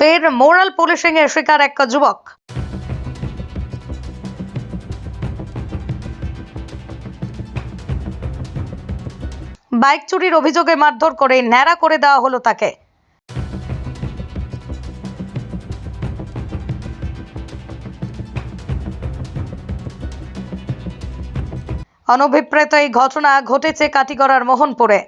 ফের moral policing এর শিকার এক যুবক। বাইক চুরির অভিযোগে মারধর করে ন্যাড়া করে দেওয়া হলো তাকে। অনভিপ্রেত এই ঘটনা ঘটেছে কাটিগড়ার মোহনপুরে।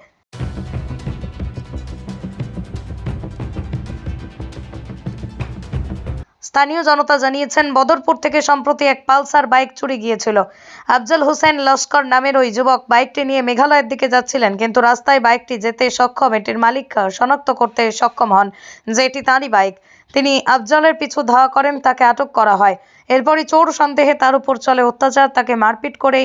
স্থানীয় জনতা জানিয়েছেন, বদরপুর থেকে সম্প্রতি এক পালসার বাইক চুরি গিয়েছিল। আফজল হোসেন লস্কর নামের ওই যুবক বাইকটি নিয়ে মেঘালয়ের দিকে যাচ্ছিলেন, কিন্তু রাস্তায় বাইকটি যেতে সক্ষম এটির মালিক শনাক্ত করতে সক্ষম হন যে এটি তাঁরই বাইক। তিনি আফজলের পিছু ধাওয়া করেন, তাকে আটক করা হয়। এরপরই চোর সন্দেহে তার উপর চলে অত্যাচার, তাকে মারপিট করে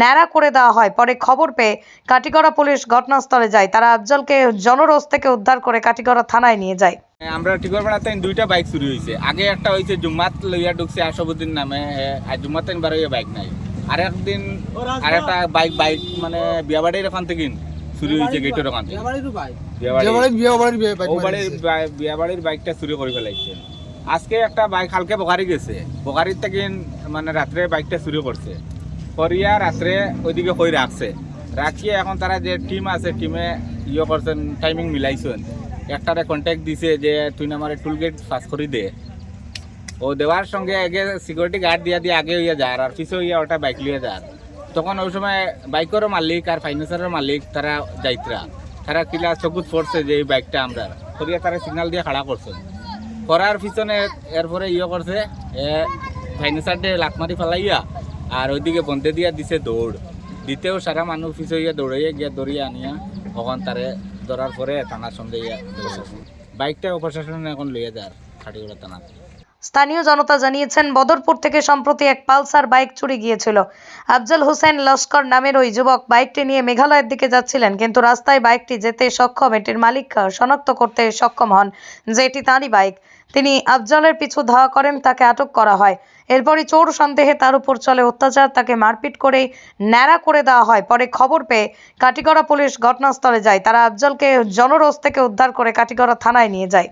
ন্যাড়া করে দেওয়া হয়। পরে খবর পেয়ে কাটিগড়া পুলিশ ঘটনাস্থলে যায়। তারা আফজলকে জনরোষ থেকে উদ্ধার করে কাটিগড়া থানায় নিয়ে যায়। আমরা টিকর বেড়াতে দুইটা বাইক চুরি হয়েছে আগে একটা হয়েছে জুম্মাত লইয়া ঢুকছে আশাবুদ্দিন নামে এ, আর জুম্মাত বার হইয়া বাইক নাই। আর একদিন আর একটা বাইক বাইক মানে বিয়াবাড়ির ওখান থেকে চুরি হয়েছে গেটের ওখান থেকে। বিয়াবাড়ি বাড়ির বিয়াবাড়ির বাইকটা চুরি করে ফেলাইছে। আজকে একটা বাইক হালকে বোকারি গেছে। বোকারির থেকে মানে রাত্রে বাইকটা চুরি করছে। করিয়া রাত্রে ওইদিকে কই রাখছে রাখিয়ে এখন তারা যে টিম আছে টিমে ইয়ে করছেন টাইমিং মিলাইছেন। একটারে কন্ট্যাক্ট দিছে যে, তুই আমার টুল গেট পাস করি দে। ও দেওয়ার সঙ্গে আগে সিকিউরিটি গার্ড দিয়া দিয়ে আগে হইয়া যার, আর পিছে হইয়া ওটা বাইক লিয়ে যার। তখন ওই সময় বাইকেরও মালিক আর ফাইন্যান্সারের মালিক তারা যাইতরা। তারা কিলা চকুত পড়ছে যে এই বাইকটা আমরা। করিয়া তারা সিগনাল দিয়ে খাড়া করছে করার পিছনে এরপরে ইয়ে করছে ফাইন্যান্সার দিয়ে লাখ মারি ফেলাইয়া, আর ওইদিকে বন্ধে দিয়া দিছে দৌড়। দিতেও সারা মানুষ পিছে হইয়া দৌড়াইয়া গিয়া দৌড়িয়া আনিয়া তখন তারে ধরার পরে থানার সন্দেহ। বাইকটা প্রশাসন এখন লইয়া যার খাটিগুড়া থানা স্থানীয় জনতা জানিয়েছেন, বদরপুর থেকে সম্প্রতি এক পালসার বাইক চুরি গিয়েছিল। আফজল হোসেন লস্কর নামের ওই যুবক বাইকটি নিয়ে মেঘালয়ের দিকে যাচ্ছিলেন, কিন্তু রাস্তায় বাইকটি যেতে সক্ষম এটির মালিক শনাক্ত করতে সক্ষম হন যে এটি তাঁরই বাইক। তিনি আফজলের পিছু ধাওয়া করেন, তাকে আটক করা হয়। এরপরই চোর সন্দেহে তার উপর চলে অত্যাচার, তাকে মারপিট করে ন্যাড়া করে দেওয়া হয়। পরে খবর পেয়ে কাটিগড়া পুলিশ ঘটনাস্থলে যায়। তারা আফজলকে জনরোষ থেকে উদ্ধার করে কাটিগড়া থানায় নিয়ে যায়।